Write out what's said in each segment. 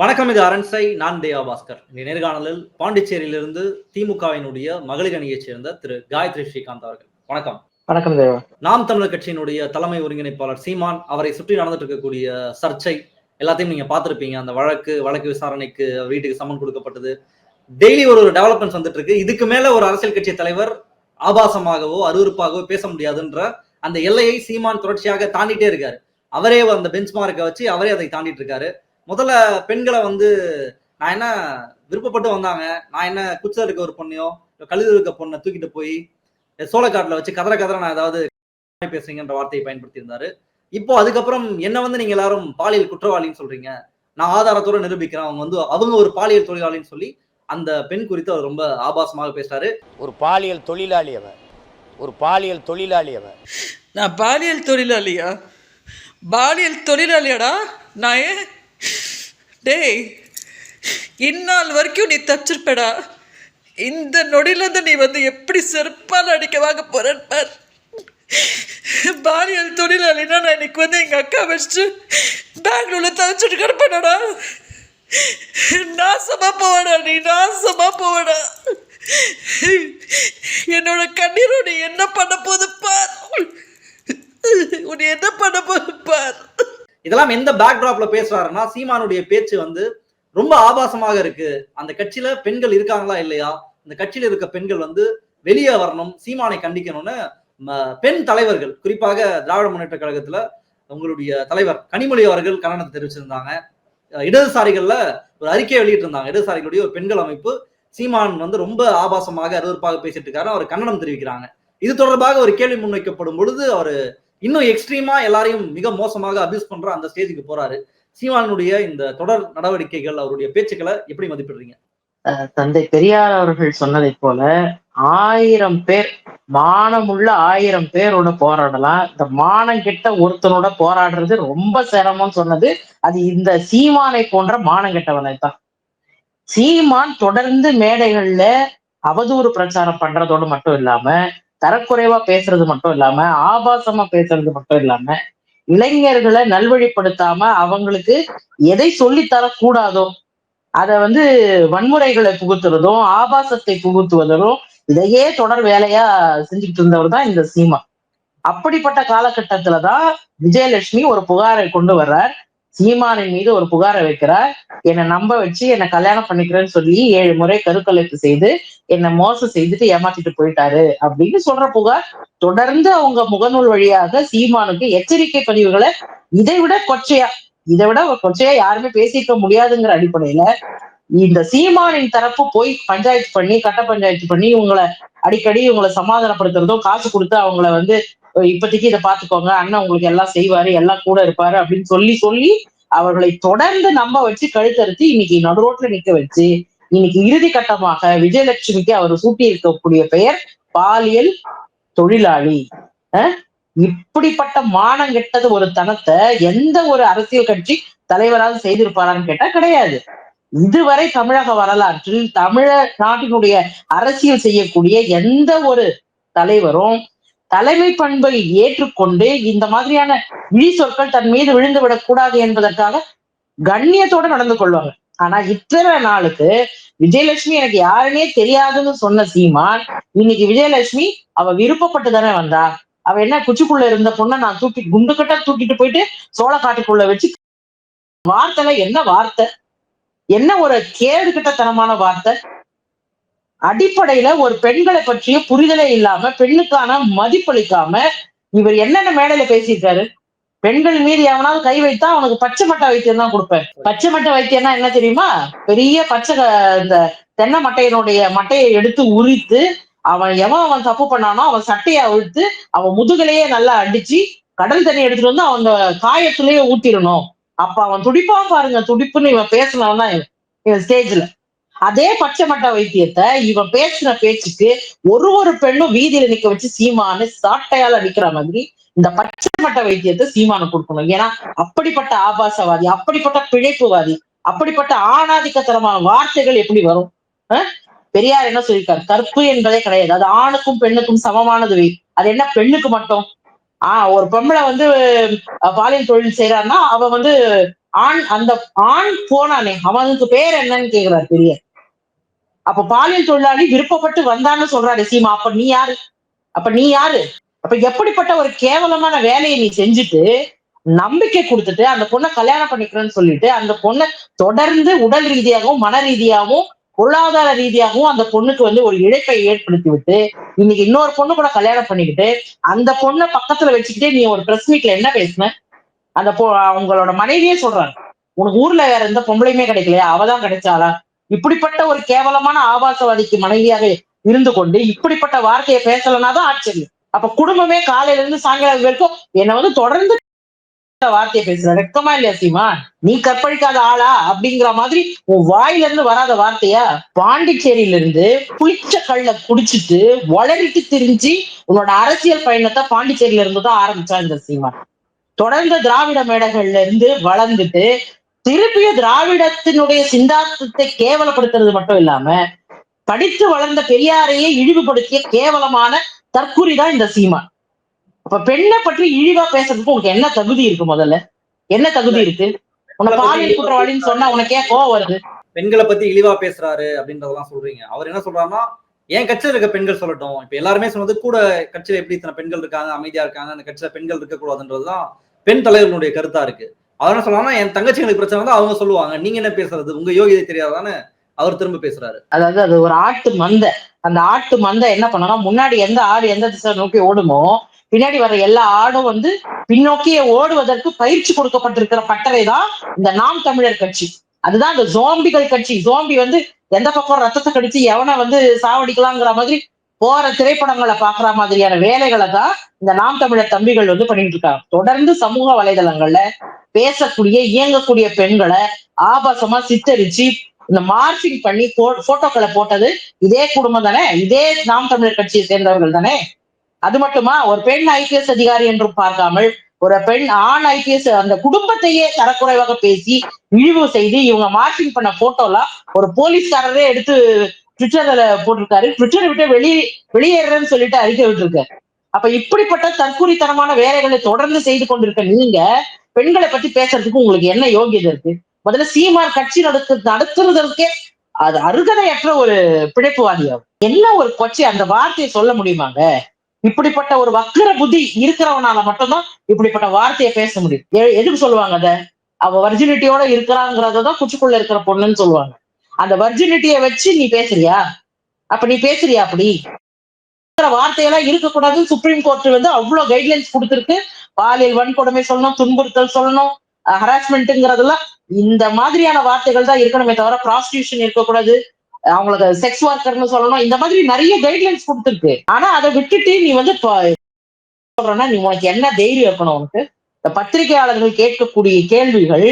வணக்கம் இது அரண்சை நான் தேவா பாஸ்கர். இந்த நேர்காணலில் பாண்டிச்சேரியிலிருந்து திமுகவினுடைய மகளிர் அணியைச் சேர்ந்த திரு காயத்ரி ஸ்ரீகாந்த் அவர்கள். வணக்கம். வணக்கம் தேவா. நாம் தமிழர் கட்சியினுடைய தலைமை ஒருங்கிணைப்பாளர் சீமான் அவரை சுற்றி நடந்துட்டு இருக்கக்கூடிய சர்ச்சை எல்லாத்தையும் நீங்க பார்த்திருப்பீங்க. அந்த வழக்கு வழக்கு விசாரணைக்கு வீட்டுக்கு சம்மன் கொடுக்கப்பட்டது. டெய்லி ஒரு ஒரு டெவலப்மெண்ட்ஸ் வந்துட்டு இருக்கு இதுக்கு மேல ஒரு அரசியல் கட்சி தலைவர் ஆபாசமாகவோ அருவருப்பாகவோ பேச முடியாதுன்ற அந்த எல்லையை சீமான் தொடர்ச்சியாக தாண்டிட்டே இருக்காரு. அவரே அந்த பெஞ்ச் மார்க்கை வச்சு அவரே அதை தாண்டிட்டு இருக்காரு முதல்ல பெண்களை வந்து நான் என்ன விருப்பப்பட்டு வந்தாங்க? நான் என்ன குச்சம் இருக்க ஒரு பொண்ணையோ கழுது இருக்க பொண்ணை தூக்கிட்டு போய் சோளக்காட்டுல வச்சு கதற கதற நான் ஏதாவது பேசுறீங்கன்ற வார்த்தையை பயன்படுத்தி இருந்தாரு இப்போ அதுக்கப்புறம் என்ன வந்து நீங்க எல்லாரும் பாலியல் குற்றவாளின்னு சொல்றீங்க. நான் ஆதாரத்தோட நிரூபிக்கிறேன். அவங்க வந்து அவங்க ஒரு பாலியல் தொழிலாளின்னு சொல்லி அந்த பெண் குறித்து அவர் ரொம்ப ஆபாசமாக பேசுறாரு ஒரு பாலியல் தொழிலாளி அவன். ஒரு பாலியல் தொழிலாளி அவன். நான் பாலியல் தொழிலாளியா? பாலியல் தொழிலாளியாடா? நான் டேய் இந்நாள் வரைக்கும் நீ தச்சிருப்படா. இந்த நொடியிலேருந்து நீ வந்து எப்படி செருப்பால் அடிக்க வாங்க போகிறேன்னு பார். பாலியல் தொழிலாளினா நான் இன்னைக்கு வந்து எங்கள் அக்கா வச்சுட்டு பெங்களூரில் தச்சுட்டு கிடப்பேனடா. நாசமாக போவடா நீ நாசமாக போவடா. என்னோட கண்ணீரோட என்ன பண்ண போது பார்? உன்னை என்ன பண்ண போது பார்? இதெல்லாம் எந்த பேக்ட்ராப்ல பேசுறாருன்னா சீமானுடைய பேச்சு வந்து ரொம்ப ஆபாசமாக இருக்கு. அந்த கட்சியில பெண்கள் இருக்காங்களா இல்லையா? அந்த கட்சியில இருக்க பெண்கள் வந்து வெளியே வரணும் சீமானை கண்டிக்கணும்னு பெண் தலைவர்கள் குறிப்பாக திராவிட முன்னேற்ற கழகத்துல உங்களுடைய தலைவர் கனிமொழி அவர்கள் கண்டனத்தை தெரிவிச்சிருந்தாங்க. இடதுசாரிகள்ல ஒரு அறிக்கை வெளியிட்டு இருந்தாங்க இடதுசாரிகளுடைய ஒரு பெண்கள் அமைப்பு சீமான் வந்து ரொம்ப ஆபாசமாக அருவருப்பாக பேசிட்டு இருக்காரு அவர் கண்டனம் தெரிவிக்கிறாங்க. இது தொடர்பாக ஒரு கேள்வி முன்வைக்கப்படும் பொழுது அவர் இன்னும் எக்ஸ்ட்ரீமா எல்லாரையும் மிக மோசமாக அபியூஸ் பண்ற அந்த ஸ்டேஜுக்கு போறாரு. சீமானுடைய இந்த தொடர் நடவடிக்கைகள் அவருடைய பேச்சுக்களை எப்படி மதிப்பிடுறீங்க? அஹ் தந்தை பெரியார் அவர்கள் சொன்னதைப் போல ஆயிரம் பேர் மானமுள்ள ஆயிரம் பேரோட போராடலாம். இந்த மானம் கெட்ட ஒருத்தனோட போராடுறது ரொம்ப சிரமம்னு சொன்னது அது இந்த சீமானை போன்ற மானம் கெட்டவனை தான். சீமான் தொடர்ந்து மேடைகள்ல அவதூறு பிரச்சாரம் பண்றதோடு மட்டும் இல்லாம தரக்குறைவா பேசுறது மட்டும் இல்லாம ஆபாசமா பேசுறது மட்டும் இல்லாம இளைஞர்களை நல்வழிப்படுத்தாம அவங்களுக்கு எதை சொல்லித் தரக்கூடாதோ அத வந்து வன்முறைகளை புகுத்துறதும் ஆபாசத்தை புகுத்துவதும் இதையே தொடர் வேலையா செஞ்சுக்கிட்டு இருந்தவர் தான் இந்த சீமா. அப்படிப்பட்ட காலகட்டத்துலதான் விஜயலட்சுமி ஒரு புகாரை கொண்டு வர்றார். சீமானின் மீது ஒரு புகாரை வைக்கிறார். என்னை நம்ப வச்சு என்னை கல்யாணம் பண்ணிக்கிறேன்னு சொல்லி ஏழு முறை கருக்கலைப்பு செய்து என்னை மோசம் செய்துட்டு ஏமாத்திட்டு போயிட்டாரு அப்படின்னு சொல்ற புகார் தொடர்ந்து அவங்க முகநூல் வழியாக சீமானுக்கு எச்சரிக்கை பதிவுகளை இதை விட கொச்சையா இதை விட கொச்சையா யாருமே பேசிக்க முடியாதுங்கிற அடிப்படையில இந்த சீமானின் தரப்பு போய் பஞ்சாயத்து பண்ணி கட்ட பஞ்சாயத்து பண்ணி இவங்களை அடிக்கடி இவங்களை சமாதானப்படுத்துறதோ காசு கொடுத்து அவங்கள வந்து அஹ் இப்போதைக்கு இதை பாத்துக்கோங்க அண்ணன் உங்களுக்கு எல்லாம் செய்வாரு எல்லாம் கூட இருப்பாரு அப்படின்னு சொல்லி சொல்லி அவர்களை தொடர்ந்து நம்ப வச்சு கழுத்தறுத்து இன்னைக்கு நடுரோட்ல நிக்க வச்சு இன்னைக்கு இறுதி கட்டமாக விஜயலட்சுமிக்கு அவர் சூட்டி இருக்கக்கூடிய பெயர் பாலியல் தொழிலாளி. அஹ் இப்படிப்பட்ட மானம் கெட்டது ஒரு தனத்தை எந்த ஒரு அரசியல் கட்சி தலைவராக செய்திருப்பாரான்னு கேட்டா கிடையாது. இதுவரை தமிழக வரலாற்றில் தமிழ நாட்டினுடைய அரசியல் செய்யக்கூடிய எந்த ஒரு தலைவரும் தலைமை பண்பை ஏற்றுக்கொண்டு இந்த மாதிரியான விழி சொற்கள் தன் மீது விழுந்து விடக்கூடாது என்பதற்காக கண்ணியத்தோட நடந்து கொள்வாங்க. ஆனா இத்தனை நாளுக்கு விஜயலட்சுமி எனக்கு யாருன்னே தெரியாதுன்னு சொன்ன சீமான் இன்னைக்கு விஜயலட்சுமி அவ விருப்பப்பட்டு தானே வந்தா? அவ என்ன குச்சிக்குள்ள இருந்த பொண்ணை நான் தூக்கி குண்டு கட்டா தூக்கிட்டு போயிட்டு சோழ காட்டுக்குள்ள வச்சு வார்த்தைல என்ன வார்த்தை? என்ன ஒரு கேடு கிட்டத்தனமான வார்த்தை? அடிப்படையில ஒரு பெண்களை பற்றிய புரிதலே இல்லாம பெண்ணுக்கான மதிப்பளிக்காம இவர் என்னென்ன மேடையில பேசியிருக்காரு? பெண்கள் மீது எவனாவது கை வைத்தா அவனுக்கு பச்சை மட்டை வைத்தியம் தான் கொடுப்பேன். பச்சை மட்டை வைத்தியம்னா என்ன தெரியுமா? பெரிய பச்சை இந்த தென்னை மட்டையினுடைய மட்டையை எடுத்து உரித்து அவன் எவன் அவன் தப்பு பண்ணானோ அவன் சட்டையை அழுத்து அவன் முதுகலையே நல்லா அடிச்சு கடல் தண்ணி எடுத்துட்டு வந்து அவன் காயத்திலேயே ஊத்திடணும். அப்ப அவன் துடிப்பான் பாருங்க துடிப்புன்னு இவன் பேசினவன் தான் இவன் இவன் ஸ்டேஜ்ல அதே பச்சை மட்டை வைத்தியத்தை இவன் பேசின பேச்சுக்கு ஒரு ஒரு பெண்ணும் வீதியில நிக்க வச்சு சீமானு சாட்டையால அடிக்கிற மாதிரி இந்த பச்சை மட்டை வைத்தியத்தை சீமானு கொடுக்கணும். ஏன்னா அப்படிப்பட்ட ஆபாசவாதி அப்படிப்பட்ட பிழைப்புவாதி அப்படிப்பட்ட ஆணாதிக்கத்தனமான வார்த்தைகள் எப்படி வரும்? பெரியார் என்ன சொல்லியிருக்காரு? கற்பு என்பதே கிடையாது. அது ஆணுக்கும் பெண்ணுக்கும் சமமானது வை. அது என்ன பெண்ணுக்கு மட்டும்? ஆஹ் ஒரு பொம்பளை வந்து பாலியல் தொழில் செய்யறான்னா அவ வந்து ஆண் அந்த ஆண் போனானே. அவனுக்கு பேர் என்னன்னு கேக்குறாரு பெரிய அப்ப பாலியல் தொழிலாளி விருப்பப்பட்டு வந்தான்னு சொல்றாரு சீமா. அப்ப நீ யாரு? அப்ப நீ யாரு? அப்ப எப்படிப்பட்ட ஒரு கேவலமான வேலையை நீ செஞ்சுட்டு நம்பிக்கை கொடுத்துட்டு அந்த பொண்ணை கல்யாணம் பண்ணிக்கிறேன்னு சொல்லிட்டு அந்த பொண்ணை தொடர்ந்து உடல் ரீதியாகவும் மன ரீதியாகவும் பொருளாதார ரீதியாகவும் அந்த பொண்ணுக்கு வந்து ஒரு இழப்பை ஏற்படுத்தி விட்டு இன்னைக்கு இன்னொரு பொண்ணு கூட கல்யாணம் பண்ணிக்கிட்டு அந்த பொண்ணை பக்கத்துல வச்சுக்கிட்டே நீ ஒரு பிரஸ் மீட்ல என்ன பேசுன? அந்த பொ- அவங்களோட மனைவியே சொல்றாங்க. உனக்கு ஊர்ல வேற எந்த பொம்பளையுமே கிடைக்கலையா அவதான் கிடைச்சாளா? இப்படிப்பட்ட ஒரு கேவலமான ஆபாசவாதிக்கு மனைவியாக இருந்து கொண்டு இப்படிப்பட்ட வார்த்தையை பேசலனாதான் ஆச்சரியம். அப்ப குடும்பமே காலையில இருந்து சாயங்காலம் வரைக்கும் என்னை வந்து தொடர்ந்து வார்த்தையை பேசுற. வெக்கமா இல்லையா சீமா நீ கற்பழிக்காத ஆளா? அப்படிங்கிற மாதிரி உன் வாயில இருந்து வராத வார்த்தையா பாண்டிச்சேரியில இருந்து புளிச்ச கல்ல குடிச்சிட்டு வளரிட்டு திரிஞ்சு உன்னோட அரசியல் பயணத்தை பாண்டிச்சேரியில இருந்து தான் ஆரம்பிச்சா இந்த சீமா தொடர்ந்து திராவிட மேடைகள்ல இருந்து வளர்ந்துட்டு திருப்பியும் திராவிடத்தினுடைய சிந்தாந்தத்தை கேவலப்படுத்துறது மட்டும் இல்லாம படித்து வளர்ந்த பெரியாரையே இழிவுபடுத்திய கேவலமான தற்குறி தான் இந்த சீமா. அப்ப பெண்ணை பற்றி இழிவா பேசுறதுக்கு உனக்கு என்ன தகுதி இருக்கு முதல்ல? என்ன தகுதி இருக்கு? உன்னை பாலியல் குற்றவாளின்னு சொன்னா உனக்கு கோவம் வருது. பெண்களை பத்தி இழிவா பேசுறாரு அப்படின்றதெல்லாம் சொல்றீங்க. அவர் என்ன சொல்றாருன்னா என் கட்சியில இருக்க பெண்கள் சொல்லட்டும். இப்ப எல்லாருமே சொன்னது கூட கட்சியில எப்படி இத்தனை பெண்கள் இருக்காங்க அமைதியா இருக்காங்க அந்த கட்சியில பெண்கள் இருக்க கூடாதுன்றதுதான் பெண் தலைவர்களுடைய கருத்தா இருக்கு. அவர் என்ன சொல்றாருன்னா என் தங்கச்சிங்களுக்கு பிரச்சனை வந்து அவங்க சொல்லுவாங்க. நீங்க என்ன பேசுறது? உங்க யோகிதை தெரியாதானே அவர் திரும்ப பேசுறாரு. அதாவது அது ஒரு ஆட்டு மந்தை. அந்த ஆட்டு மந்தை என்ன பண்ணனா முன்னாடி எந்த ஆடு எந்த திசை நோக்கி ஓடுமோ பின்னாடி வர எல்லா ஆடும் வந்து பின்னோக்கியே ஓடுவதற்கு பயிற்சி கொடுக்கப்பட்டிருக்கிற பட்டறை தான் இந்த நாம் தமிழர் கட்சி. அதுதான் இந்த ஜோம்பிகள் கட்சி. ஜோம்பி வந்து எந்த பக்கம் ரத்தத்தை கடிச்சு எவனை வந்து சாவடிக்கலாங்கிற மாதிரி போற திரைப்படங்களை பாக்குற மாதிரியான வேலைகளை தான் இந்த நாம் தமிழர் தம்பிகள் வந்து பண்ணிட்டு இருக்காங்க. தொடர்ந்து சமூக வலைதளங்கள்ல பேசக்கூடிய இயங்கக்கூடிய பெண்களை ஆபாசமா சித்தரிச்சு இந்த மார்ச்சிங் பண்ணி போட்டோக்களை போட்டது இதே குடும்பம் தானே? இதே நாம் தமிழர் கட்சியை சேர்ந்தவர்கள் தானே? அது மட்டுமா? ஒரு பெண் ஐபிஎஸ் அதிகாரி என்றும் பார்க்காமல் ஒரு பெண் ஆண் ஐபிஎஸ் அந்த குடும்பத்தையே தரக்குறைவாக பேசி இழிவு செய்து இவங்க மார்ச்சிங் பண்ண போட்டோலாம் ஒரு போலீஸ்காரரே எடுத்து ட்விட்டர்ல போட்டிருக்காரு. ட்விட்டரை விட்டு வெளியே வெளியேறன்னு சொல்லிட்டு அறிக்கை விட்டுருக்காரு அப்ப இப்படிப்பட்ட தற்கூரித்தனமான வேலைகளை தொடர்ந்து செய்து கொண்டிருக்க நீங்க பெண்களை பத்தி பேசுறதுக்கு உங்களுக்கு என்ன யோகியதை இருக்கு? முதல்ல சீமான் கட்சி நடத்து நடத்துறதற்கே அது அருகதையற்ற ஒரு பிழைப்புவாதியாகும் என்ன ஒரு கொச்சை அந்த வார்த்தையை சொல்ல முடியுமாங்க? இப்படிப்பட்ட ஒரு வக்கர புத்தி இருக்கிறவனால மட்டும்தான் இப்படிப்பட்ட வார்த்தையை பேச முடியும். எ- எதுக்கு சொல்லுவாங்க அத? அவ வர்ஜினிட்டியோட இருக்கிறாங்கிறதான் குச்சிக்குள்ள இருக்கிற பொண்ணுன்னு சொல்லுவாங்க. அந்த வர்ஜினிட்டியை வச்சு நீ பேசுறியா? அப்ப நீ பேசுறியா அப்படி? வார்த்தையெல்லாம் இருக்கக்கூடாதுன்னு சுப்ரீம் கோர்ட் வந்து அவ்வளவு கைட்லைன்ஸ் கொடுத்துருக்கு. பாலியல் வன்கொடுமை சொல்லணும் துன்புறுத்தல் சொல்லணும். ஹராஸ்மெண்ட்டுங்கிறதெல்லாம் இந்த மாதிரியான வார்த்தைகள் தான் இருக்கணுமே தவிர ப்ராஸ்டியூஷன் இருக்கக்கூடாது. அவங்களுக்கு செக்ஸ் ஒர்க்கர்னு சொல்லணும். இந்த மாதிரி நிறைய கைட்லைன்ஸ் கொடுத்துருக்கு. ஆனா அதை விட்டுட்டு நீ வந்து சொல்றனா நீ உனக்கு என்ன தைரியம் இருக்கணும் உனக்கு? இந்த பத்திரிகையாளர்கள் கேட்கக்கூடிய கேள்விகள்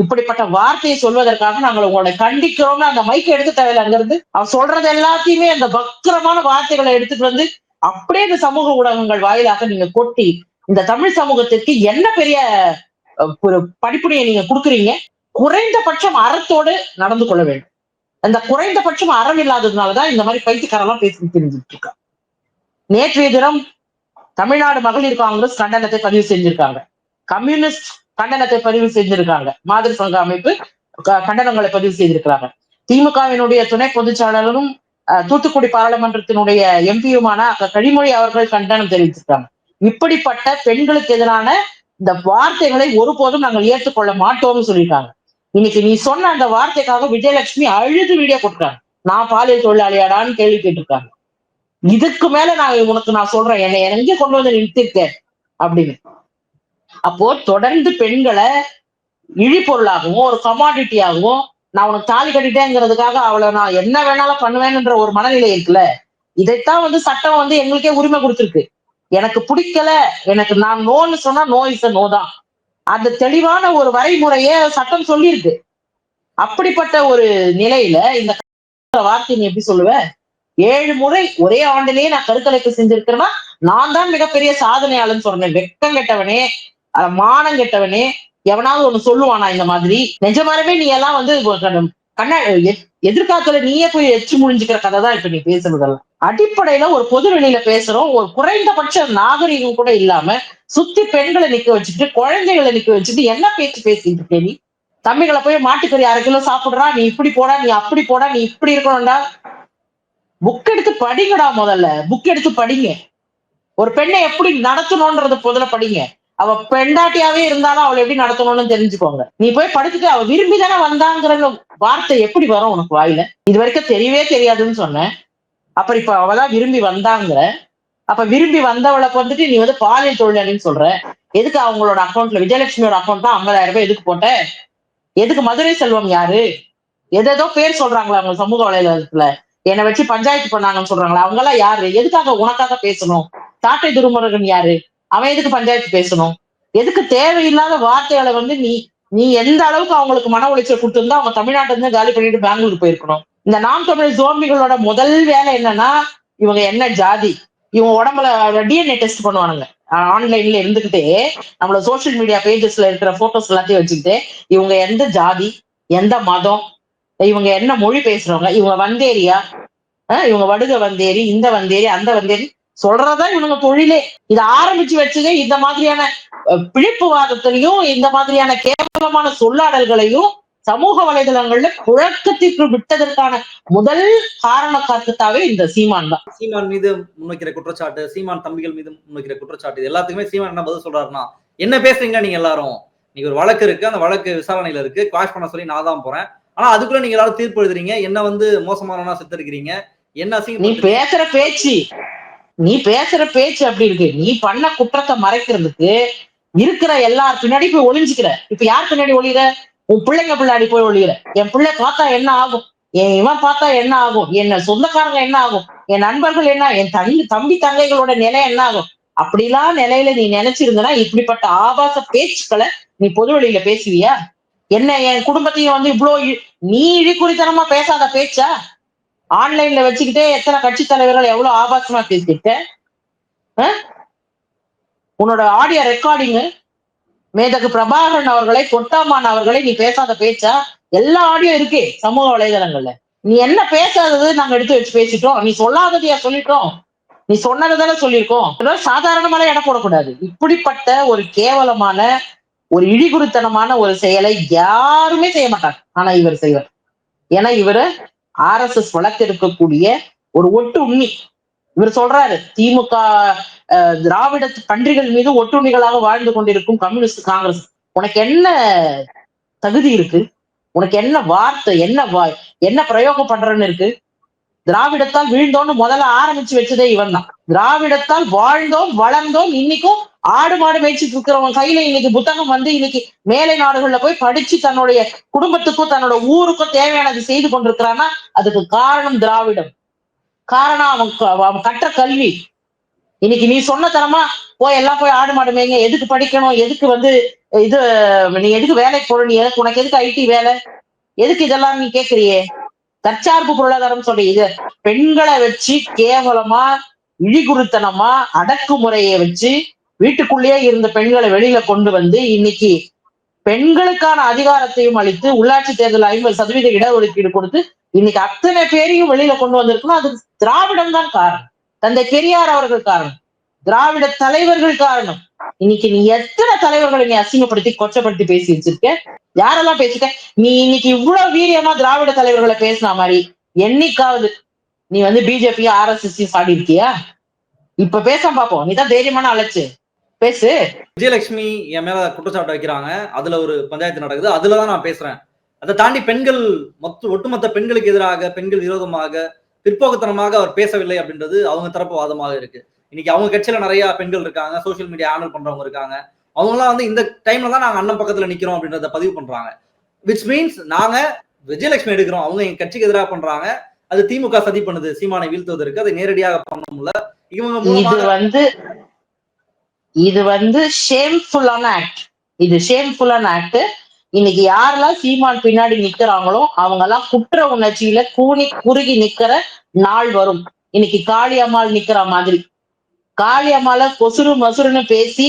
இப்படிப்பட்ட வார்த்தையை சொல்வதற்காக நாங்கள் உங்களை கண்டிக்கிறோம்னு அந்த மைக்கை எடுத்து தேவையில்ல அங்கிருந்து அவன் சொல்றது எல்லாத்தையுமே அந்த வக்கரமான வார்த்தைகளை எடுத்துட்டு வந்து அப்படியே இந்த சமூக ஊடகங்கள் வாயிலாக நீங்க கொட்டி இந்த தமிழ் சமூகத்திற்கு என்ன பெரிய ஒரு படிப்புனையை நீங்க கொடுக்குறீங்க குறைந்தபட்சம் அறத்தோடு நடந்து கொள்ள வேண்டும். அந்த குறைந்தபட்சம் அறம் இல்லாததுனாலதான் இந்த மாதிரி பைத்தியக்காரெல்லாம் பேசி தெரிஞ்சுட்டு இருக்கா. நேற்றைய தினம் தமிழ்நாடு மகளிர் காங்கிரஸ் கண்டனத்தை பதிவு செஞ்சிருக்காங்க. கம்யூனிஸ்ட் கண்டனத்தை பதிவு செஞ்சிருக்காங்க. மாதிரி சங்க அமைப்பு க- கண்டனங்களை பதிவு செய்திருக்கிறாங்க. திமுகவினுடைய துணை பொதுச்சாளரும் தூத்துக்குடி பாராளுமன்றத்தினுடைய எம்பியுமான கழிமொழி அவர்கள் கண்டனம் தெரிவிச்சிருக்காங்க இப்படிப்பட்ட பெண்களுக்கு எதிரான இந்த வார்த்தைகளை ஒருபோதும் நாங்கள் ஏற்றுக்கொள்ள மாட்டோம்னு சொல்லியிருக்காங்க. இன்னைக்கு நீ சொன்ன அந்த வார்த்தைக்காக விஜயலட்சுமி அழுது வீடியோ கொடுத்தாங்க நான் பாலியல் தொழிலாளியாடான்னு கேள்வி கேட்டிருக்காங்க. இதுக்கு மேல நான் உனக்கு நான் சொல்றேன். என்னை எங்க கொண்டு வந்து நிறுத்திருக்க? அப்படின்னு. அப்போ தொடர்ந்து பெண்களை இழிபொருளாகவும் ஒரு கமாடிட்டியாகவும் நான் உனக்கு தாலி கட்டிட்டேங்கிறதுக்காக அவளை நான் என்ன வேணாலும் பண்ணுவேன்ற ஒரு மனநிலை இருக்குல்ல? இதைத்தான் வந்து சட்டம் வந்து எங்களுக்கே உரிமை கொடுத்துருக்கு. எனக்கு பிடிக்கல. எனக்கு நான் நோன்னு சொன்னா நோ இஸ் நோ தான். அந்த தெளிவான ஒரு வரைமுறைய சட்டம் சொல்லியிருக்கு. அப்படிப்பட்ட ஒரு நிலையில இந்த வார்த்தை நீ எப்படி சொல்லுவ? ஏழு முறை ஒரே ஆண்டிலேயே நான் கருக்கலைப்பு செஞ்சிருக்கிறேன்னா நான் தான் மிகப்பெரிய சாதனையாளன்னு சொல்றேன் வெக்கம் கெட்டவனே மானம் கெட்டவனே எவனாவது ஒண்ணு சொல்லுவானா இந்த மாதிரி. நிஜமானவே நீ எல்லாம் வந்து கண்ண எதிர்காலத்துல நீயே போய் எச்சு முடிஞ்சுக்கிற கதை தான் இப்ப நீ பேசுறதெல்லாம் அடிப்படையில ஒரு பொது வெளியில பேசுறோம். ஒரு குறைந்தபட்ச நாகரிகம் கூட இல்லாம சுத்தி பெண்களை நிக்க வச்சுட்டு குழந்தைகளை நிக்க வச்சுட்டு என்ன பேச்சு பேசிட்டு இருக்க நீ? தம்பிகளை போய் மாட்டுக்கறி அரை கிலோ சாப்பிடுறா நீ இப்படி போடா நீ அப்படி போடா நீ இப்படி இருக்கணும்டா. புக் எடுத்து படிங்கடா முதல்ல. புக் எடுத்து படிங்க. ஒரு பெண்ணை எப்படி நடத்தணும்ன்றது முதல்ல படிங்க. அவ பெண்டாட்டியாவே இருந்தாலும் அவளை எப்படி நடத்தணும்னு தெரிஞ்சுக்கோங்க. நீ போய் படுத்துட்டு அவ விரும்பி தானே வந்தாங்கிற வார்த்தை எப்படி வரும் உனக்கு வாயில? இது வரைக்கும் தெரியவே தெரியாதுன்னு சொன்னேன். அப்புறம் இப்ப அவதான் விரும்பி வந்தாங்கிற. அப்ப விரும்பி வந்தவளுக்கு வந்துட்டு நீ வந்து பாலியல் தொழிலாளின்னு சொல்ற. எதுக்கு அவங்களோட அக்கௌண்ட்ல விஜயலட்சுமியோட அக்கௌண்ட் தான் ஐம்பதாயிரம் ரூபாய் எதுக்கு போட்ட? எதுக்கு மதுரை செல்வம் யாரு? எதேதோ பேர் சொல்றாங்களா அவங்க சமூக வலைதளத்துல. என்னை வச்சு பஞ்சாயத்து பண்ணாங்கன்னு சொல்றாங்களா? அவங்க எல்லாம் யாரு? எதுக்காக உனக்காக பேசணும்? சாட்டை துருமுருகன் யாரு? அவன் எதுக்கு பஞ்சாயத்து பேசணும்? எதுக்கு தேவையில்லாத வார்த்தைகளை வந்து நீ நீ எந்த அளவுக்கு அவங்களுக்கு மன உளைச்சல் கொடுத்துருந்தா அவங்க தமிழ்நாட்டுல இருந்து காலி பண்ணிட்டு பெங்களூர் போயிருக்கணும். இந்த நாம் தமிழ் ஜோம்பிகளோட முதல் வேலை என்னன்னா இவங்க என்ன ஜாதி? இவங்க உடம்புல டிஎன்ஏ டெஸ்ட் பண்ணுவானுங்க. ஆன்லைன்ல இருந்துகிட்டே நம்மள சோஷியல் மீடியா பேஜஸ்ல இருக்கிற போட்டோஸ் எல்லாத்தையும் வச்சுக்கிட்டு இவங்க எந்த ஜாதி எந்த மதம் இவங்க என்ன மொழி பேசுறவங்க இவங்க வந்தேரியா? இவங்க வடுக வந்தேரி இந்த வந்தேரி அந்த வந்தேரி சொல்றதா இவனுங்க தொழிலே. இதை ஆரம்பிச்சு வச்சதே இந்த மாதிரியான பிழிப்புவாதத்திலையும் இந்த மாதிரியான கேவலமான சொல்லாடல்களையும் சமூக வலைதளங்கள்ல புழக்கத்திற்கு விட்டதற்கான முதல் காரணக்கர்த்தாவே இந்த சீமான் தான். சீமான் மீது முன்வைக்கிற குற்றச்சாட்டு சீமான் தம்பிகள் மீது முன்வைக்கிற குற்றச்சாட்டு இது எல்லாத்துக்குமே சீமான் என்ன பதில் சொல்றாருன்னா என்ன பேசுறீங்க நீங்க எல்லாரும்? நீங்க ஒரு வழக்கு இருக்கு அந்த வழக்கு விசாரணையில இருக்கு காஷ் பண்ண சொல்லி நான் தான் போறேன். ஆனா அதுக்குள்ள நீங்க எல்லாரும் தீர்ப்பு எழுதுறீங்க என்ன வந்து மோசமானவனா சித்தரிக்கிறீங்க என்ன நீ பேசுற பேச்சு நீ பேசுற பேச்சு அப்படி இருக்கு. நீ பண்ண குற்றத்தை மறைக்கிறதுக்கு இருக்கிற எல்லார் பின்னாடி போய் ஒளிஞ்சுக்கிற. இப்ப யார் பின்னாடி ஒளிகிற உன் பிள்ளைங்க பிள்ளாடி போய் ஒளிகிற என் பிள்ளை பார்த்தா என்ன ஆகும்? என் இவன் பார்த்தா என்ன ஆகும்? என்ன சொந்தக்காரங்க என்ன ஆகும்? என் நண்பர்கள் என்ன? என் தம்பி தம்பி தங்கைகளோட நிலை என்ன ஆகும்? அப்படிலாம் நிலையில நீ நினைச்சிருந்தனா இப்படிப்பட்ட ஆபாச பேச்சுக்களை நீ பொது வழியில பேசுவியா? என்ன என் குடும்பத்தையும் வந்து இவ்வளோ நீ இழிக்குறித்தனமா பேசாத பேச்சா? ஆன்லைன்ல வச்சுக்கிட்டே எத்தனை கட்சி தலைவர்கள் எவ்வளவு ஆபாசமா பேசிக்கிட்ட உன்னோட ஆடியோ ரெக்கார்டிங்கு மேதகு பிரபாகரன் அவர்களை கொட்டாமான் அவர்களை நீ பேசாத பேச்சா? எல்லா ஆடியோ இருக்கே சமூக வலைதளங்கள்ல. நீ என்ன பேசாதது நாங்க எடுத்து வச்சு பேசிட்டோம். நீ சொல்லாததையா சொல்லிட்டோம். நீ சொன்னதை தானே சொல்லியிருக்கோம் சாதாரணமான இடம் போடக்கூடாது. இப்படிப்பட்ட ஒரு கேவலமான ஒரு இழிகுறித்தனமான ஒரு செயலை யாருமே செய்ய மாட்டாங்க. ஆனா இவர் செய்வார். ஏன்னா இவரு எஸ் வளர்த்தெடுக்கக்கூடிய ஒரு ஒட்டு உண்ணி. இவர் சொல்றாரு திமுக திராவிட பன்றிகள் மீது ஒட்டுண்ணிகளாக வாழ்ந்து கொண்டிருக்கும் கம்யூனிஸ்ட் காங்கிரஸ். உனக்கு என்ன தகுதி இருக்கு? உனக்கு என்ன வார்த்தை என்ன வா- என்ன பிரயோகம் பண்றன்னு இருக்கு? திராவிடத்தால் வீழ்ந்தோன்னு முதல்ல ஆரம்பிச்சு வச்சதே இவன் தான். திராவிடத்தால் வாழ்ந்தோம் வளர்ந்தோம் இன்னைக்கும் ஆடு மாடு மேய்ச்சிட்டு இருக்கிறவங்க கையில இன்னைக்கு புத்தகம் வந்து இன்னைக்கு மேலை நாடுகள்ல போய் படிச்சு தன்னுடைய குடும்பத்துக்கும் தன்னோட ஊருக்கும் தேவையானது செய்து கொண்டிருக்கிறான்னா அதுக்கு காரணம் திராவிடம். காரணம் அவன் க- அவன் கற்ற கல்வி. இன்னைக்கு நீ சொன்ன தரமா போய் எல்லாம் போய் ஆடு மாடு மேய்ங்க. எதுக்கு படிக்கணும்? எதுக்கு வந்து இது நீ எதுக்கு வேலைக்கு போற? நீ எதுக்கு உனக்கு எதுக்கு ஐடி வேலை? எதுக்கு இதெல்லாம் நீ கேக்குறியே? தற்சார்பு பொருளாதாரம் சொல்ற இது. பெண்களை வச்சு கேவலமா இழிகுருத்தனமா அடக்குமுறையை வச்சு வீட்டுக்குள்ளேயே இருந்த பெண்களை வெளியில கொண்டு வந்து இன்னைக்கு பெண்களுக்கான அதிகாரத்தையும் அளித்து உள்ளாட்சி தேர்தல் ஐம்பது சதவீத இடஒதுக்கீடு கொடுத்து இன்னைக்கு அத்தனை பேரையும் வெளியில கொண்டு வந்திருக்கணும். அது திராவிடம் தான் காரணம். தந்தை பெரியார் அவர்கள் காரணம். திராவிட தலைவர்கள் காரணம். இன்னைக்கு நீ எத்தனை தலைவர்களை நீ அசிங்கப்படுத்தி கொச்சப்படுத்தி பேசி வச்சிருக்க? யாரெல்லாம் பேசிட்ட? நீ இன்னைக்கு இவ்வளவு வீரியமா திராவிட தலைவர்களை பேசின மாதிரி என்னைக்காவது நீ வந்து பிஜேபி ஆர்எஸ்எஸ் சாடி இருக்கியா இப்ப பேச பாப்போம். நீ தான் தைரியமான அழைச்சு பேசு. விஜயலட்சுமி என் மேல குற்றச்சாட்டு வைக்கிறாங்க. அதுல ஒரு பஞ்சாயத்து நடக்குது. அதுலதான் நான் பேசுறேன். அதை தாண்டி பெண்கள் மொத்த ஒட்டுமொத்த பெண்களுக்கு எதிராக பெண்கள் விரோதமாக பிற்போக்குத்தனமாக அவர் பேசவில்லை அப்படின்றது அவங்க தரப்பு வாதமாக இருக்கு. இன்னைக்கு அவங்க கட்சியில நிறைய பெண்கள் இருக்காங்க. சோஷியல் மீடியா ஹேண்டில் பண்றவங்க இருக்காங்க. அவங்க எல்லாம் வந்து இந்த டைம்ல தான் நாங்க அண்ணன் பக்கத்துல நிக்கிறோம் அப்படின்றத பதிவு பண்றாங்க. விச் மீன்ஸ் நாங்க விஜயலட்சுமி எடுக்கிறோம். அவங்க எங்க கட்சிக்கு எதிராக பண்றாங்க. அது திமுக சதி பண்ணுது. சீமானை வீழ்த்துவதற்கு அதை நேரடியாக பண்ண முடியல. இவங்க வந்து இது வந்து ஷேம்ஃபுல்லான ஆக்ட் இது ஷேம்ஃபுல்லான ஆக்ட் இன்னைக்கு யாரெல்லாம் சீமான் பின்னாடி நிக்கிறாங்களோ அவங்க எல்லாம் குற்ற உணர்ச்சியில கூனி குறுகி நிக்கிற நாள் வரும். இன்னைக்கு காளியம்மாள் நிக்கிற மாதிரி. காளியம்மாள கொசுறு மசுறுன்னு பேசி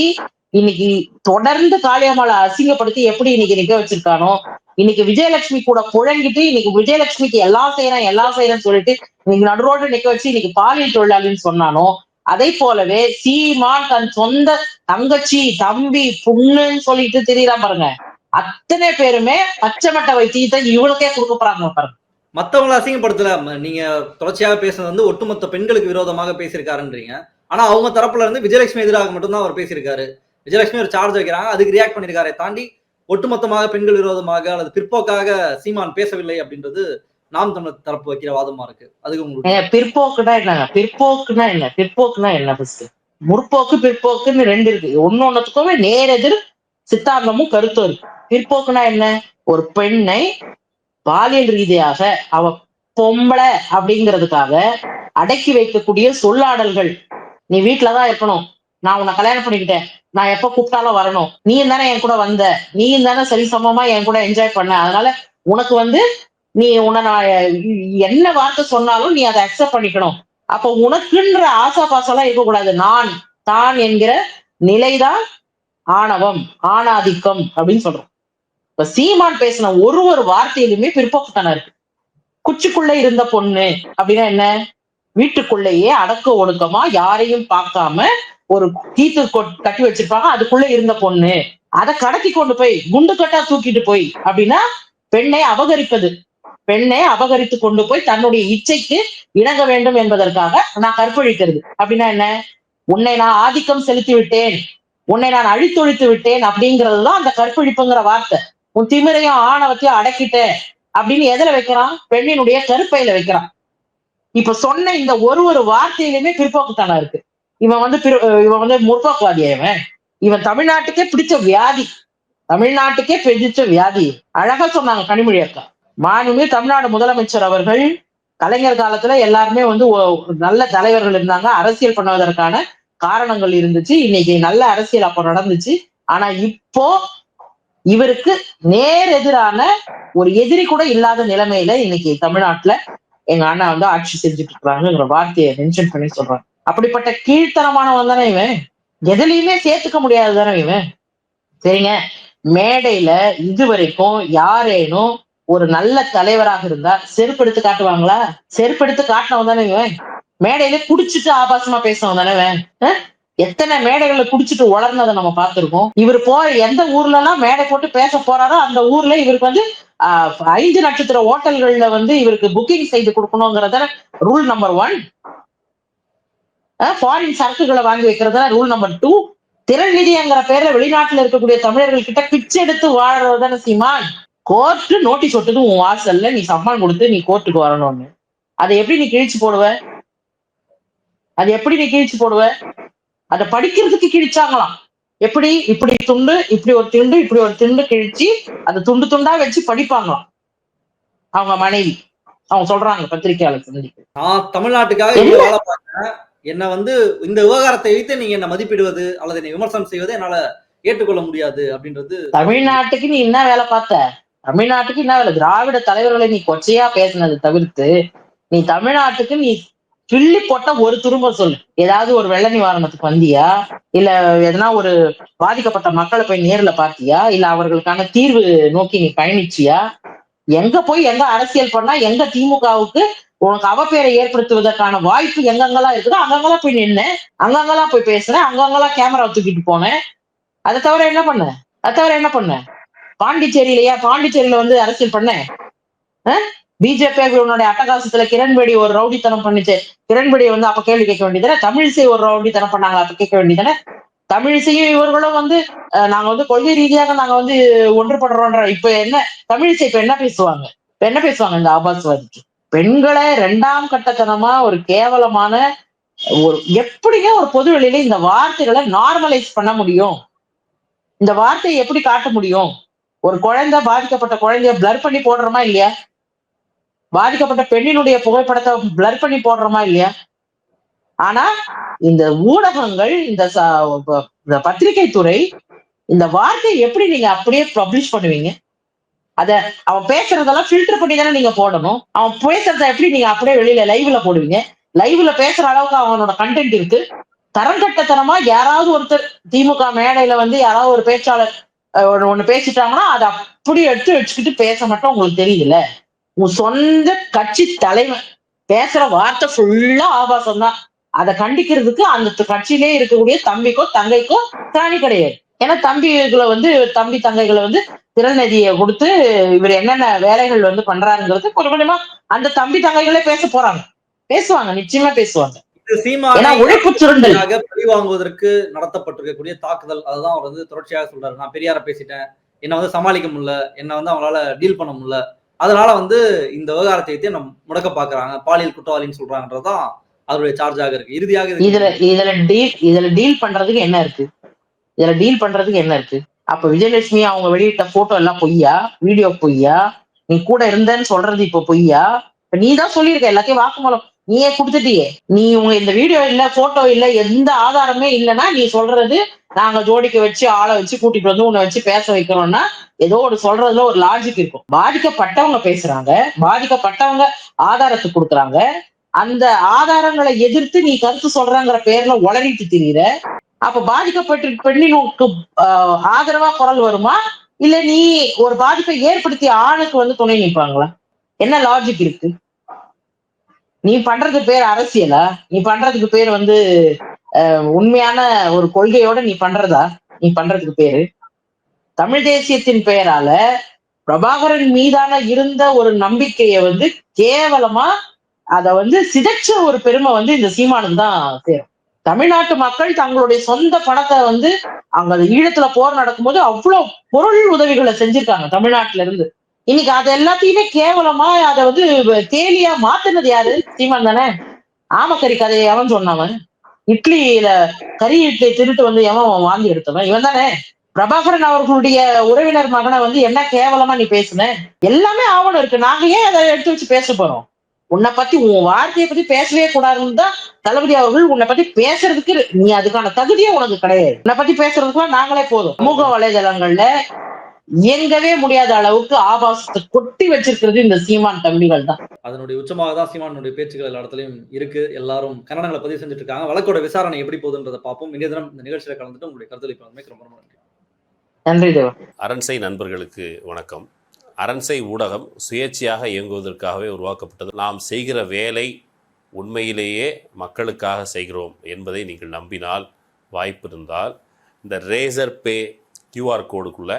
இன்னைக்கு தொடர்ந்து காளியம்மாளை அசிங்கப்படுத்தி எப்படி இன்னைக்கு நிக்க வச்சிருக்கானோ இன்னைக்கு விஜயலட்சுமி கூட புழங்கிட்டு இன்னைக்கு விஜயலட்சுமிக்கு எல்லாம் செய்யறேன் எல்லாம் செய்யறேன்னு சொல்லிட்டு இன்னைக்கு நடுரோடு நிக்க வச்சு இன்னைக்கு பாலியல் தொழிலாளின்னு சொன்னானோ அதை போலவே சீமான் தன் சொந்த தங்கச்சி தம்பி புண்ணுன்னு சொல்லிட்டு திரியறான் பாருங்க. அத்தனை பேருமே பச்சைமட்ட வைத்தியத்தை இவனுக்கே கொடுக்க போறாங்க பாருங்க. மத்தவங்கள அசிங்கப்படுத்தல. நீங்க தொடர்ச்சியாக பேசுனது வந்து ஒட்டுமொத்த பெண்களுக்கு விரோதமாக பேசியிருக்காருன்றீங்க. ஆனா அவங்க தரப்புல இருந்து விஜயலட்சுமி எதிராக மட்டும்தான் அவர் பேசியிருக்காரு. விஜயலட்சுமி ஒரு சார்ஜ் வைக்கிறாங்க. அதுக்கு ரியாக்ட் பண்ணிருக்காரே தாண்டி ஒட்டுமொத்தமாக பெண்கள் விரோதமாக அல்லது பிற்போக்காக சீமான் பேசவில்லை அப்படின்றது நாம் தமிழர் தரப்பு வைக்கிற வாதமா இருக்கு. அதுக்கு உங்களுக்கு பிற்போக்குனா என்னங்க? பிற்போக்குனா என்ன? பிற்போக்குனா என்ன ஃபர்ஸ்ட் முற்போக்கு பிற்போக்குன்னு ரெண்டு இருக்கு. ஒன்னு ஒன்னத்துக்குமே நேரெதிர் சித்தாந்தமும் கருத்தும் இருக்கு. பிற்போக்குனா என்ன? ஒரு பெண்ணை பாலியல் ரீதியாக அவ பொம்பளை அப்படிங்கிறதுக்காக அடக்கி வைக்கக்கூடிய சொல்லாடல்கள். நீ வீட்டுலதான் இருக்கணும். நான் உன்னை கல்யாணம் பண்ணிக்கிட்டேன். நான் எப்ப கூப்பிட்டாலும் வரணும். நீ தானே என் கூட வந்த. நீ தானே சரிசமமா என் கூட என்ஜாய் பண்ண. அதனால உனக்கு வந்து நீ உன்னை நான் என்ன வார்த்தை சொன்னாலும் நீ அதை அக்செப்ட் பண்ணிக்கணும். அப்ப உனக்குன்ற ஆசா பாசெல்லாம் இருக்கக்கூடாது. நான் தான் என்கிற நிலைதான் ஆணவம் ஆணாதிக்கம் அப்படின்னு சொல்றோம். இப்ப சீமான் பேசின ஒரு ஒரு வார்த்தையிலுமே பிற்போக்குத்தனம் இருக்கு. குச்சிக்குள்ள இருந்த பொண்ணு அப்படின்னா என்ன? வீட்டுக்குள்ளேயே அடக்க ஒடுக்கமா யாரையும் பார்க்காம ஒரு கீத்து கட்டி வச்சிருப்பாங்க. அதுக்குள்ள இருந்த பொண்ணு. அதை கடத்தி கொண்டு போய் குண்டு கட்டா தூக்கிட்டு போய் அப்படின்னா பெண்ணை அபகரிப்பது. பெண்ணை அபகரித்து கொண்டு போய் தன்னுடைய இச்சைக்கு இணங்க வேண்டும் என்பதற்காக நான் கற்பழிக்கிறது. அப்படின்னா என்ன? உன்னை நான் ஆதிக்கம் செலுத்தி விட்டேன். உன்னை நான் அழித்தொழித்து விட்டேன் அப்படிங்கிறது தான் அந்த கற்பழிப்புங்கிற வார்த்தை. உன் திமிரையும் ஆணவத்தையும் அடக்கிட்டேன் அப்படின்னு எதுல வைக்கிறான்? பெண்ணினுடைய கருப்பையில வைக்கிறான். இப்ப சொன்ன இந்த ஒரு ஒரு வார்த்தையிலுமே பிற்போக்குத்தனம் இருக்கு. இவன் வந்து பிற- இவன் வந்து முற்போக்குவாதியா இவன் இவன் தமிழ்நாட்டுக்கே பிடிச்ச வியாதி. தமிழ்நாட்டுக்கே பிடிச்ச வியாதி. அழகா சொன்னாங்க கனிமொழி அக்கா. மாண்புமிகு தமிழ்நாடு முதலமைச்சர் அவர்கள் கலைஞர் காலத்துல எல்லாருமே வந்து நல்ல தலைவர்கள் இருந்தாங்க. அரசியல் பண்ணுவதற்கான காரணங்கள் இருந்துச்சு. இன்னைக்கு நல்ல அரசியல் அப்போ நடந்துச்சு. ஆனா இப்போ இவருக்கு நேர் எதிரான ஒரு எதிரி கூட இல்லாத நிலைமையில இன்னைக்கு தமிழ்நாட்டுல எங்க அண்ணா வந்து ஆட்சி செஞ்சுட்டு இருக்கிறாங்கிற வார்த்தையை மென்ஷன் பண்ணி சொல்றாங்க அப்படிப்பட்ட கீழ்த்தனமானவன் தானே இவன். எதுலையுமே சேர்த்துக்க முடியாது தானே இவன். சரிங்க. மேடையில இதுவரைக்கும் யாரேனும் ஒரு நல்ல தலைவராக இருந்தா செருப்படுத்து காட்டுவாங்களா? செருப்படுத்து காட்டினவன் தானே இவன். மேடையில குடிச்சிட்டு ஆபாசமா பேசினவன் தானே எத்தனை மேடைகள்ல குடிச்சிட்டு வளர்ந்ததை நம்ம பார்த்திருக்கோம். இவர் போற எந்த ஊர்ல எல்லாம் மேடை போட்டு பேச போறாரோ அந்த ஊர்ல இவருக்கு வந்து ஆஹ், ஐந்து நட்சத்திர ஹோட்டல்கள்ல வந்து இவருக்கு புக்கிங் செய்து கொடுக்கணுங்கிறத ரூல் நம்பர் ஒன் ஃபாரின் சரக்குகளை வாங்கி வைக்கிறதுல ரூல் நம்பர் டூ திறன் நிதிங்கிற பேர்ல வெளிநாட்டுல இருக்கக்கூடிய தமிழர்கள் கிட்ட பிச்சை எடுத்து வாழறது தானே சீமான். கோர்ட்டு நோட்டீஸ் ஒட்டுது உன் வாசல்ல நீ சம்மான் கொடுத்து நீ கோர்ட்டுக்கு வரணும்னு. அதை எப்படி நீ கிழிச்சு போடுவ? அது எப்படி நீ கிழிச்சு போடுவ? அதை படிக்கிறதுக்கு கிழிச்சாங்களாம். எப்படி? இப்படி துண்டு இப்படி ஒரு துண்டு இப்படி ஒரு துண்டு கிழிச்சு அதை துண்டு துண்டா வச்சு படிப்பாங்களாம். அவங்க மனைவி. அவங்க சொல்றாங்க பத்திரிகையாளர் நான் தமிழ்நாட்டுக்காக வேலை பார்த்தேன். என்ன வந்து இந்த விவகாரத்தை வைத்து நீங்க என்ன மதிப்பிடுவது அல்லது என்னை விமர்சனம் செய்வது என்னால ஏற்றுக்கொள்ள முடியாது அப்படின்றது தமிழ்நாட்டுக்கு நீ என்ன வேலை பார்த்த? தமிழ்நாட்டுக்கு என்ன வேலை? திராவிட தலைவர்களை நீ கொச்சையா பேசினதை தவிர்த்து நீ தமிழ்நாட்டுக்கு நீ கிள்ளி போட்ட ஒரு துரும்ப சொல்லு. ஏதாவது ஒரு வெள்ள நிவாரணத்துக்கு வந்தியா? இல்ல எதனா ஒரு பாதிக்கப்பட்ட மக்களை போய் நேர்ல பார்த்தியா? இல்ல அவர்களுக்கான தீர்வு நோக்கி நீ பயணிச்சியா? எங்க போய் எங்க அரசியல் பண்ணா எங்க திமுகவுக்கு உனக்கு அவப்பேரை ஏற்படுத்துவதற்கான வாய்ப்பு எங்கெங்கெல்லாம் இருக்குதோ அங்கங்கெல்லாம் போய் நின்னு அங்கங்கெல்லாம் போய் பேசுறேன் அங்கங்கெல்லாம் கேமரா தூக்கிட்டு போனேன். அதை தவிர என்ன பண்ண? அதை தவிர என்ன பண்ண? பாண்டிச்சேரியிலயா? பாண்டிச்சேரியில வந்து அரசியல் பண்ண. பிஜேபி உன்னுடைய அட்டகாசத்துல கிரண்பேடி ஒரு ரவுடித்தனம் பண்ணிச்சு. கிரண்பேடியை வந்து அப்ப கேள்வி கேட்க வேண்டியதானே தமிழிசை ஒரு ரவுடித்தனம் பண்ணாங்க அப்ப கேட்க வேண்டியதானே தமிழிசையும் இவர்களும் வந்து நாங்க வந்து கொள்கை ரீதியாக நாங்க வந்து ஒன்றுபடுறோன்ற இப்ப என்ன தமிழிசை இப்ப என்ன பேசுவாங்க? இப்ப என்ன பேசுவாங்க இந்த ஆபாசவாதிக்கு? பெண்களை ரெண்டாம் கட்டத்தனமா ஒரு கேவலமான ஒரு எப்படிங்க ஒரு பொது வெளியில இந்த வார்த்தைகளை நார்மலைஸ் பண்ண முடியும்? இந்த வார்த்தையை எப்படி காட்ட முடியும்? ஒரு குழந்தை பாதிக்கப்பட்ட குழந்தைய பிளர் பண்ணி போடுறோமா இல்லையா? பாதிக்கப்பட்ட பெண்ணினுடைய புகைப்படத்தை பிளர் பண்ணி போடுறோமா இல்லையா? ஆனா இந்த ஊடகங்கள் இந்த ப- இந்த பத்திரிகை துறை இந்த வார்த்தையை எப்படி நீங்க அப்படியே பப்ளிஷ் பண்ணுவீங்க? அத அவன் பேசுறதெல்லாம் ஃபில்டர் பண்ணி தானே நீங்க போடணும். அவன் பேசுறத எப்படி நீங்க அப்படியே வெளியில லைவ்ல போடுவீங்க? லைவ்ல பேசுற அளவுக்கு அவனோட கண்டென்ட் இருக்கு. தரம் கட்டத்தனமா யாராவது ஒருத்தர் திமுக மேடையில வந்து யாராவது ஒரு பேச்சாளர் ஒண்ணு பேசிட்டாங்கன்னா அதை அப்படி எடுத்து வச்சுக்கிட்டு பேச மட்டும் உங்களுக்கு தெரியல உன் சொந்த கட்சி தலைமை பேசுற வார்த்தை ஃபுல்லா ஆபாசம் தான். அதை கண்டிக்கிறதுக்கு அந்த கட்சியிலே இருக்கக்கூடிய தம்பிக்கோ தங்கைக்கோ திராணி கிடையாது. ஏன்னா தம்பிகளை வந்து தம்பி தங்கைகளை வந்து திறநிதியை கொடுத்து இவர் என்னென்ன வேலைகள் வந்து பண்றாருங்கிறது கொஞ்சம் கொஞ்சமா அந்த தம்பி தங்கைகளே பேச போறாங்க. பேசுவாங்க நிச்சயமா பேசுவாங்க. உழைப்பு சுரண்டல். பழி வாங்குவதற்கு நடத்தப்பட்டிருக்கக்கூடிய தாக்குதல். அதுதான் அவர் வந்து தொடர்ச்சியாக சொல்றாரு. நான் பெரியார பேசிட்டேன். என்ன வந்து சமாளிக்க முடியல. என்ன வந்து அவங்களால டீல் பண்ண முடியல. அதனால வந்து இந்த விவகாரத்தை நம்ம முடக்க பாக்குறாங்க பாலியல் குற்றவாளின்னு சொல்றாங்கன்றதுதான் அவருடைய சார்ஜாக இருக்கு. இறுதியாக இது- இதுல இதுல டீல் இதுல டீல் பண்றதுக்கு என்ன இருக்கு? இதுல டீல் பண்றதுக்கு என்ன இருக்கு? அப்ப விஜயலட்சுமி அவங்க வெளியிட்ட போட்டோ எல்லாம் பொய்யா? வீடியோ பொய்யா? நீ கூட இருந்தேன்னு சொல்றது இப்ப பொய்யா? இப்ப நீ தான் சொல்லியிருக்க எல்லாத்தையும் வாக்குமூலம். நீயே கொடுத்துட்டியே. நீ உங்க இந்த வீடியோ இல்ல போட்டோ இல்ல எந்த ஆதாரமே இல்லைன்னா நீ சொல்றது நாங்க ஜோடிக்க வச்சு ஆளை வச்சு கூட்டிட்டு வந்து உன்னை வச்சு பேச வைக்கிறோம்னா ஏதோ ஒரு சொல்றதுல ஒரு லாஜிக் இருக்கும். பாதிக்கப்பட்டவங்க பேசுறாங்க. பாதிக்கப்பட்டவங்க ஆதாரத்தை கொடுக்குறாங்க. அந்த ஆதாரங்களை எதிர்த்து நீ கருத்து சொல்றங்கிற பேர்ல உளறிட்டு திரியிற. அப்ப பாதிக்கப்பட்ட பெண்ணினுக்கு உனக்கு ஆதரவா குரல் வருமா? இல்ல நீ ஒரு பாதிப்பை ஏற்படுத்திய ஆணுக்கு வந்து துணை நிற்பாங்களா? என்ன லாஜிக் இருக்கு? நீ பண்றது பேர் அரசியலா? நீ பண்றதுக்கு பேர் வந்து ஆஹ், உண்மையான ஒரு கொள்கையோட நீ பண்றதா? நீ பண்றதுக்கு பேரு. தமிழ் தேசியத்தின் பெயரால பிரபாகரன் மீதான இருந்த ஒரு நம்பிக்கையை வந்து கேவலமா அத வந்து சிதைச்ச ஒரு பெருமை வந்து இந்த சீமானுக்கு தான் சேரும். தமிழ்நாட்டு மக்கள் தங்களுடைய சொந்த பணத்தை வந்து அவங்க ஈழத்துல போர் நடக்கும்போது அவ்வளவு பொருள் உதவிகளை செஞ்சிருக்காங்க தமிழ்நாட்டுல இருந்து. இன்னைக்கு அது எல்லாத்தையுமே கேவலமா அதை வந்து தேலியா மாத்தினது யாரு? சீமான் தானே? ஆமக்கறி கதையை எவன் சொன்னவன் இட்லியில கறி இட்லி திருட்டு வந்து எவன் வாங்கி எடுத்தவன்? இவன் தானே? பிரபாகரன் அவர்களுடைய உறவினர் மகனை வந்து என்ன கேவலமா நீ பேசுன? எல்லாமே ஆவணம் இருக்கு. நாங்க ஏன் அதை எடுத்து வச்சு பேச போறோம்? உன்னை பத்தி உன் வார்த்தையை பத்தி பேசவே கூடாதுன்னு தான் தளபதி அவர்கள் உன்னை பத்தி பேசுறதுக்கு நீ அதுக்கான தகுதியே உனக்கு கிடையாது. உன்னை பத்தி பேசுறதுக்குலாம் நாங்களே போதும். சமூக வலைதளங்கள்ல இயங்கவே முடியாத அளவுக்கு ஆபாசத்தை கொட்டி வச்சிருக்கிறது இந்த சீமான் தம்பிகள் தான். அதனுடைய உச்சமாக தான் சீமானுடைய பேச்சுக்கள் எல்லா இடத்துலயும் இருக்கு. எல்லாரும் கன்னடங்களை பதிவு செஞ்சுட்டு இருக்காங்க. வழக்கோட விசாரணை எப்படி போகுதுன்றதை பார்ப்போம். இன்றைய தினம் இந்த நிகழ்ச்சியில கலந்துட்டு உங்களுடைய கருத்தளிப்பு வந்து ரொம்ப ரொம்ப நன்றி. நன்றி தேவா. அரண்சை நண்பர்களுக்கு வணக்கம். அரண்சை ஊடகம் சுயேட்சையாக இயங்குவதற்காகவே உருவாக்கப்பட்டது. நாம் செய்கிற வேலை உண்மையிலேயே மக்களுக்காக செய்கிறோம் என்பதை நீங்கள் நம்பினால் வாய்ப்பு இருந்தால் இந்த ரேசர் பே கியூஆர் கோடுக்குள்ளே